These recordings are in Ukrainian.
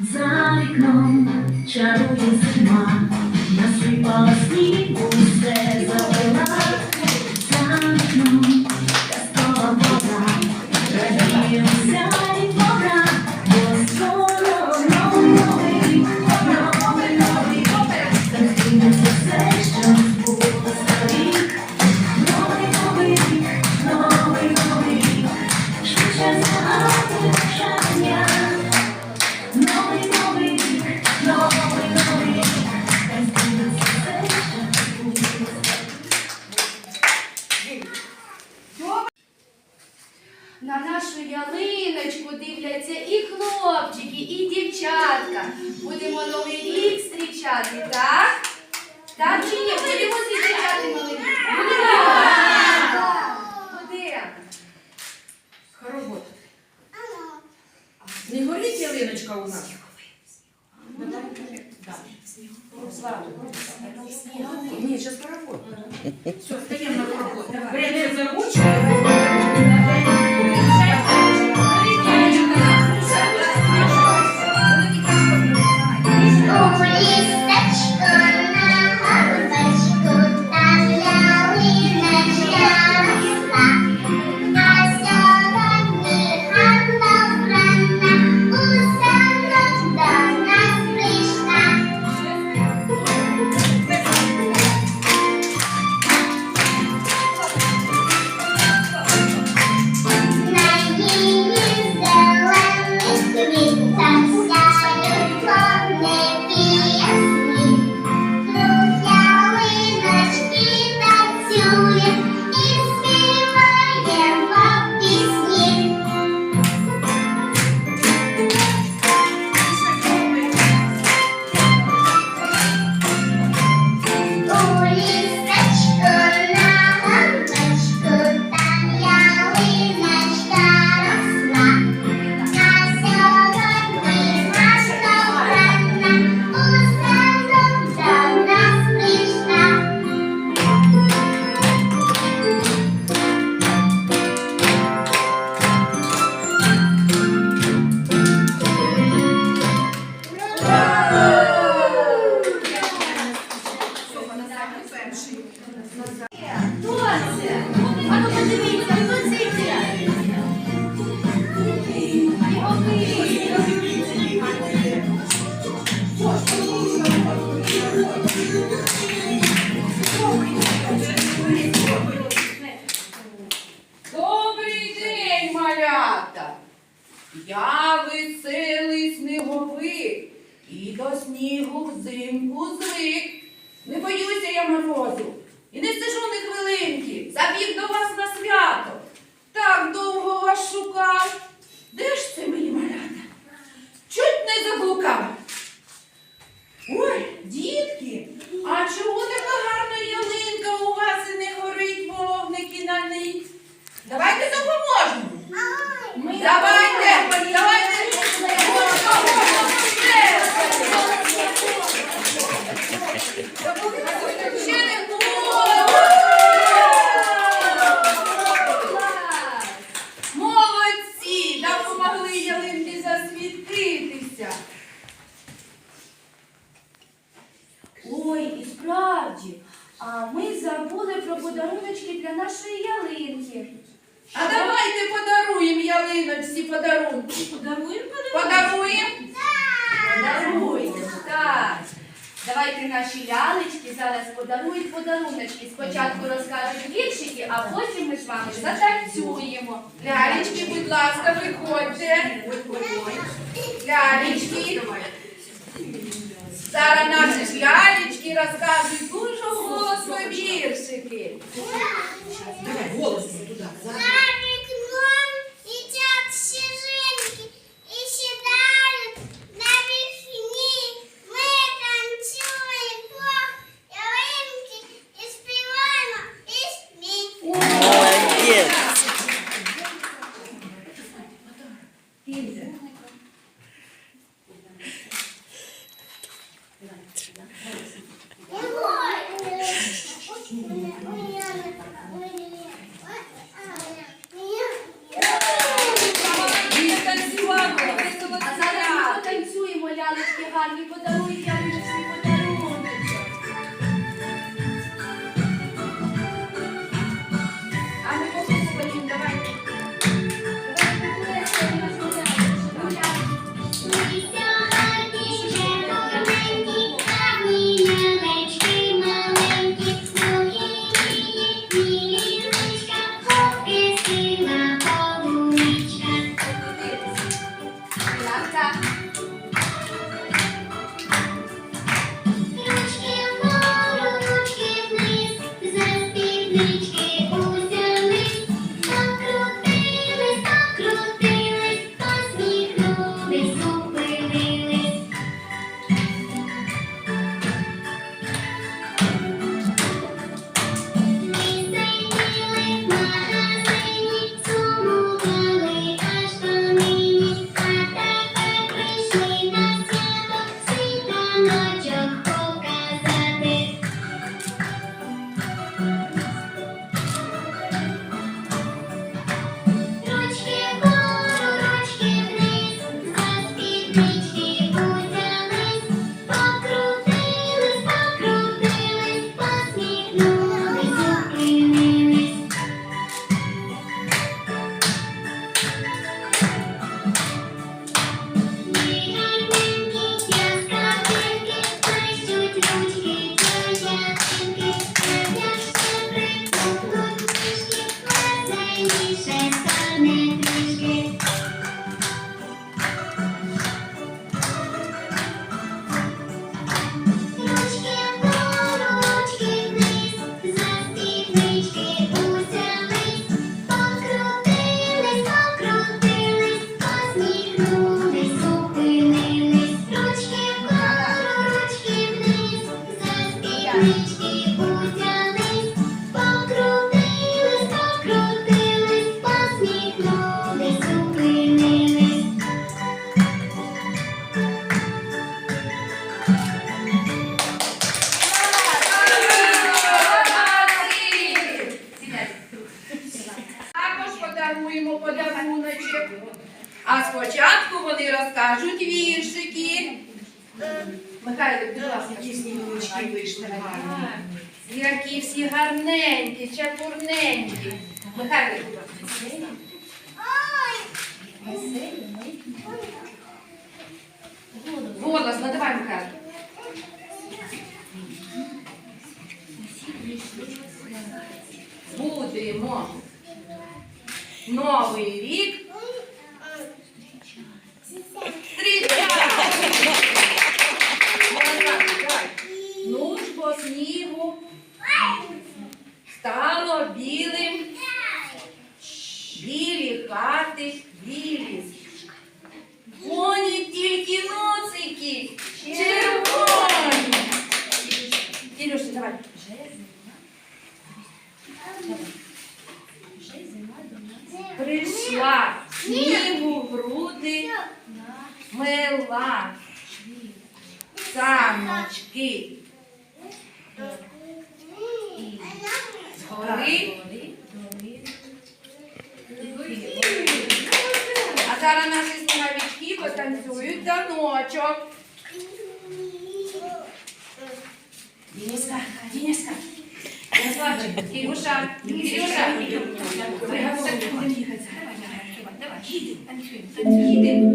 За окном чарує зима, насипала сніг. Ой, і справді, а ми забули про подаруночки для нашої ялинки. А давайте подаруємо ялиночці подарунки. Подаруємо Подаруємо? Подаруємо. Так. Давайте наші лялечки зараз подарують подаруночки. Спочатку розкажуть віршики, а потім ми з вами затанцюємо. Лялечки, будь ласка, приходьте. Лялечки. Сара наші лялечки розказують дуже голосно віршики. farmi спочатку вони розкажуть віршики. Михайло, будь ласка, які снігурочки вийшли гарні. Які всі гарненькі, чепурненькі. Михайло, будь ласка. Голосно, давай, Михайло. Будемо Новий рік. Ну ж по снігу стало білим. Білі хати, білі. Коні тільки носики червоні. Кирюша, давай. Прийшла снігу груди мила. Самочки згори. А зараз наші сніговички потанцюють таночок. Дениска, Дениска. Ярославчик, Кирюша, Кирюша. Давай, давай, їдемо,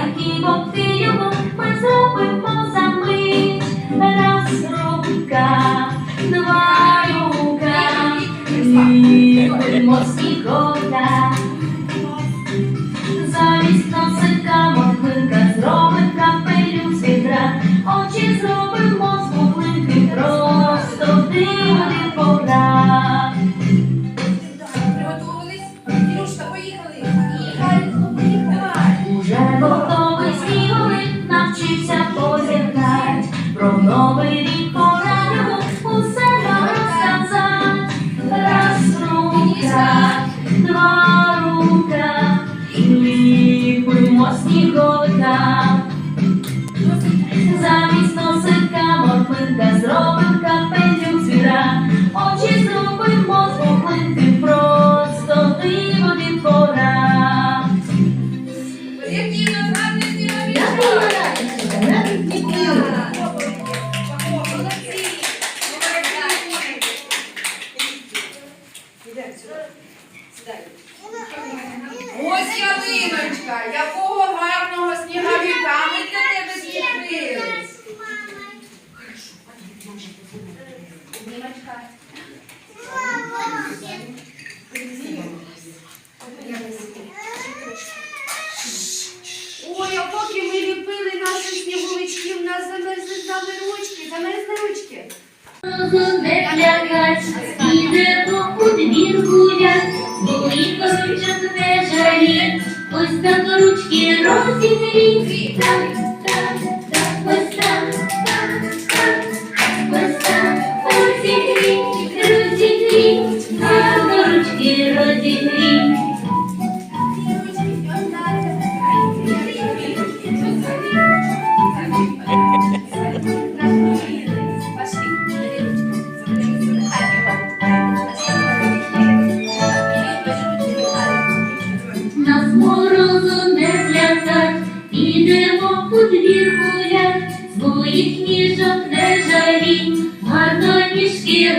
танцюємо, танцюємо. Ми зробимо за мить. Раз рука, два рука, ліпимо сніговика. Замість носика Ось якого гарного снігавіка ми для тебе зліпили. Ось так ручки розігріть,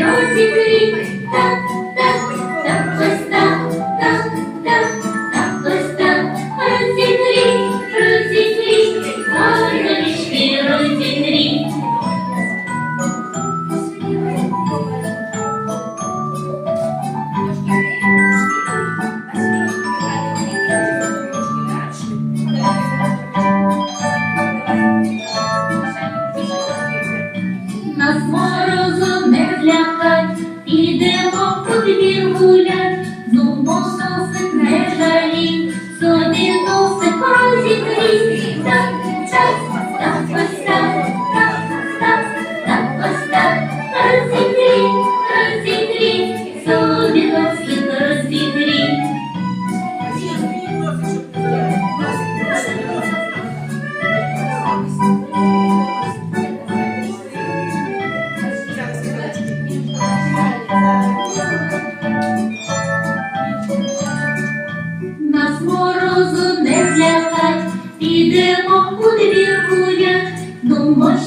так, так,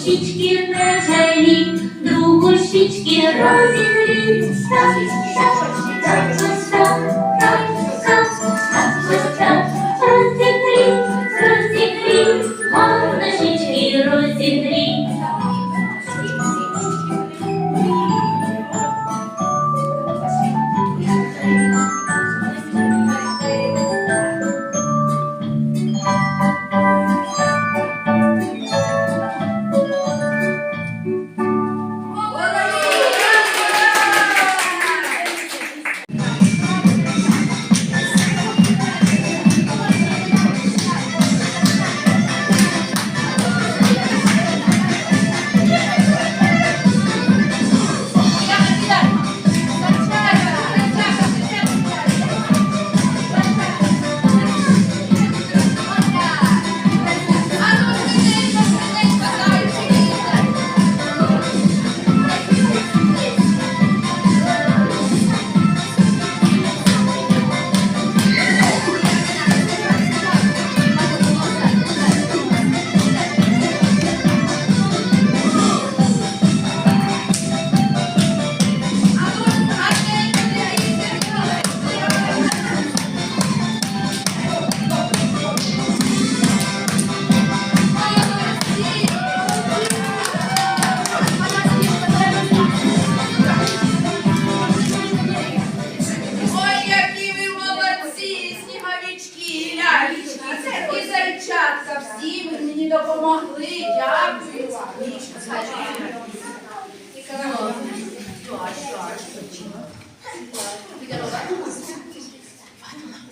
щічки не жалі, другу щічки розігрій.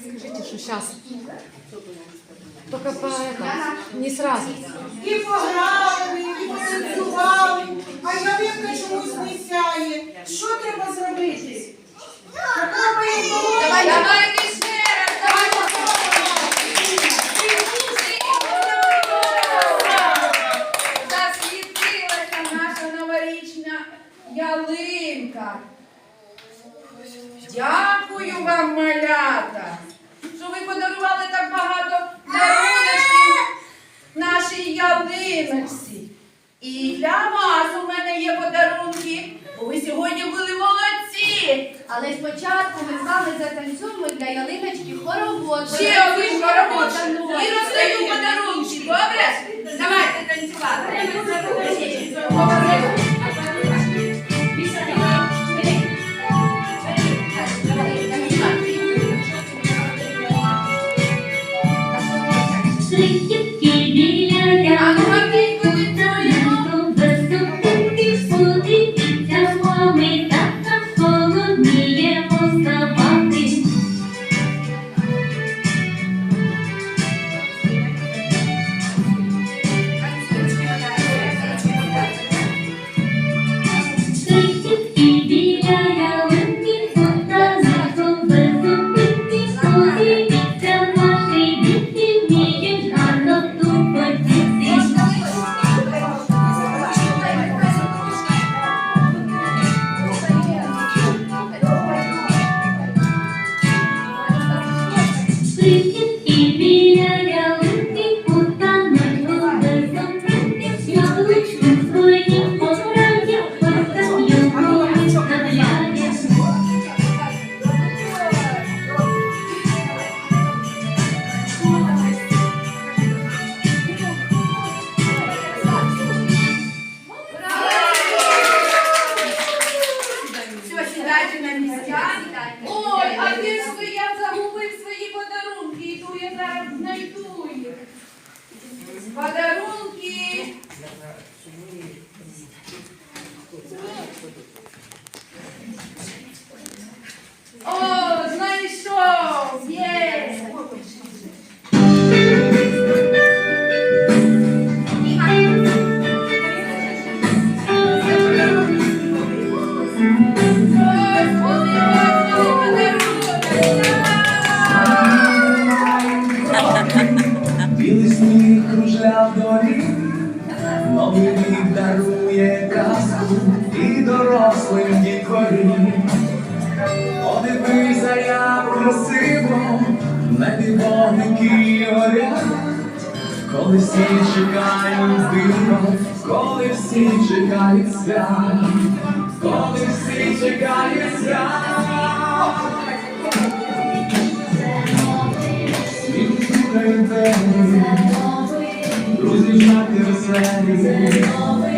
Скажите, что сейчас. Только по это, не сразу. І пограли, і потанцювали, а ялинка чомусь не сяє. Що треба зробити? Ми Давай, давайте ще раз, давайте. Засвітилася наша новорічна ялинка. Дякую вам, малята, що ви подарували так багато даруночків нашій ялиночці. І для вас у мене є подарунки, бо ви сьогодні були молодці. Але спочатку ми з вами затанцюємо для ялиночки хоровод. Ще один хоровод. І роздаю подарунки, добре? Давайте танцювати. If you need кружляв новий рік дарує казку і дорослим дітворі. Подивися, як красиво, небі вогники горять, коли всі чекають дива, коли всі чекають свят, коли всі чекають свят. Світ слухає двері, друзі жарти веселі. Засвітилась